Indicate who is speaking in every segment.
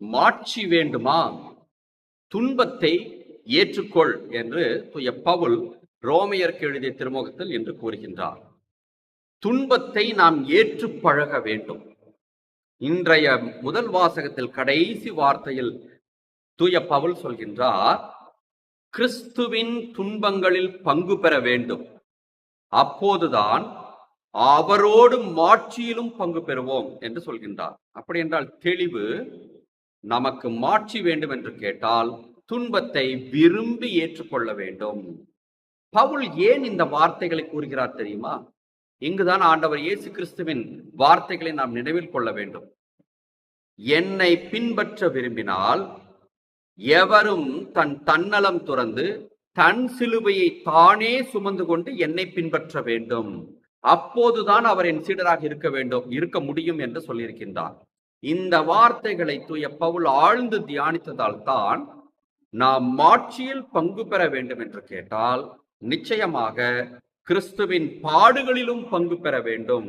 Speaker 1: மாட்சி வேண்டுமா? துன்பத்தை ஏற்றுக்கொள் என்று துய பவுல் ரோமையருக்கு எழுதிய திருமுகத்தில் என்று கூறுகின்றார். துன்பத்தை நாம் ஏற்று பழக வேண்டும். இன்றைய முதல் வாசகத்தில் கடைசி வார்த்தையில் தூய பவுல் சொல்கின்றார் கிறிஸ்துவின் துன்பங்களில் பங்கு பெற வேண்டும். அப்போதுதான் அவரோடு மாட்சியிலும் பங்கு பெறுவோம் என்று சொல்கின்றார். அப்படி என்றால் தெளிவு நமக்கு மாட்சி வேண்டும் என்று கேட்டால் துன்பத்தை விரும்பி ஏற்றுக்கொள்ள வேண்டும். பவுல் ஏன் இந்த வார்த்தைகளை கூறுகிறார் தெரியுமா? இங்குதான் ஆண்டவர் இயேசு கிறிஸ்துவின் வார்த்தைகளை நாம் நினைவில் கொள்ள வேண்டும். என்னை பின்பற்ற விரும்பினால் எவரும் தன் தன்னலம் துறந்து தன் சிலுவையை தானே சுமந்து கொண்டு என்னை பின்பற்ற வேண்டும். அப்போதுதான் அவர் என் சீடராக இருக்க வேண்டும் இருக்க முடியும் என்று சொல்லியிருக்கின்றார். இந்த வார்த்தைகளை தூய பவுல் ஆழ்ந்து தியானித்ததால் தான் நாம் மாட்சியில் பங்கு பெற வேண்டும் என்று கேட்டால் நிச்சயமாக கிறிஸ்துவின் பாடுகளிலும் பங்கு பெற வேண்டும்.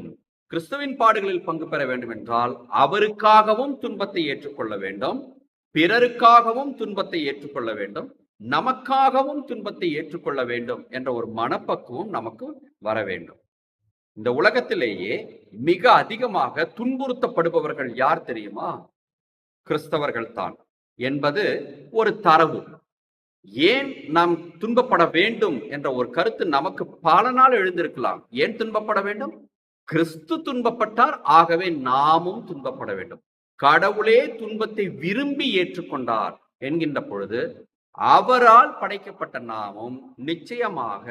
Speaker 1: கிறிஸ்துவின் பாடுகளில் பங்கு பெற வேண்டும் என்றால் அவருக்காகவும் துன்பத்தை ஏற்றுக்கொள்ள வேண்டும். பிறருக்காகவும் துன்பத்தை ஏற்றுக்கொள்ள வேண்டும். நமக்காகவும் துன்பத்தை ஏற்றுக்கொள்ள வேண்டும் என்ற ஒரு மனப்பக்குவம் நமக்கு வர வேண்டும். இந்த உலகத்திலேயே மிக அதிகமாக துன்புறுத்தப்படுபவர்கள் யார் தெரியுமா? கிறிஸ்தவர்கள் தான் என்பது ஒரு தரவு. ஏன் நாம் துன்பப்பட வேண்டும் என்ற ஒரு கருத்து நமக்கு பல நாள் எழுந்திருக்கலாம். ஏன் துன்பப்பட வேண்டும்? கிறிஸ்து துன்பப்பட்டார் ஆகவே நாமும் துன்பப்பட வேண்டும். கடவுளே துன்பத்தை விரும்பி ஏற்றுக்கொண்டார் என்கின்ற பொழுது அவரால் படைக்கப்பட்ட நாமும் நிச்சயமாக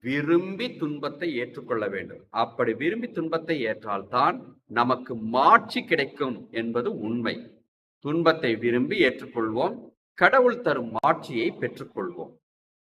Speaker 1: விரும்பி துன்பத்தை ஏற்றுக்கொள்ள வேண்டும். அப்படி விரும்பி துன்பத்தை ஏற்றால்தான் நமக்கு மாட்சி கிடைக்கும் என்பது உண்மை. துன்பத்தை விரும்பி ஏற்றுக்கொள்வோம். கடவுள் தரும் மாட்சியை பெற்றுக்கொள்வோம்.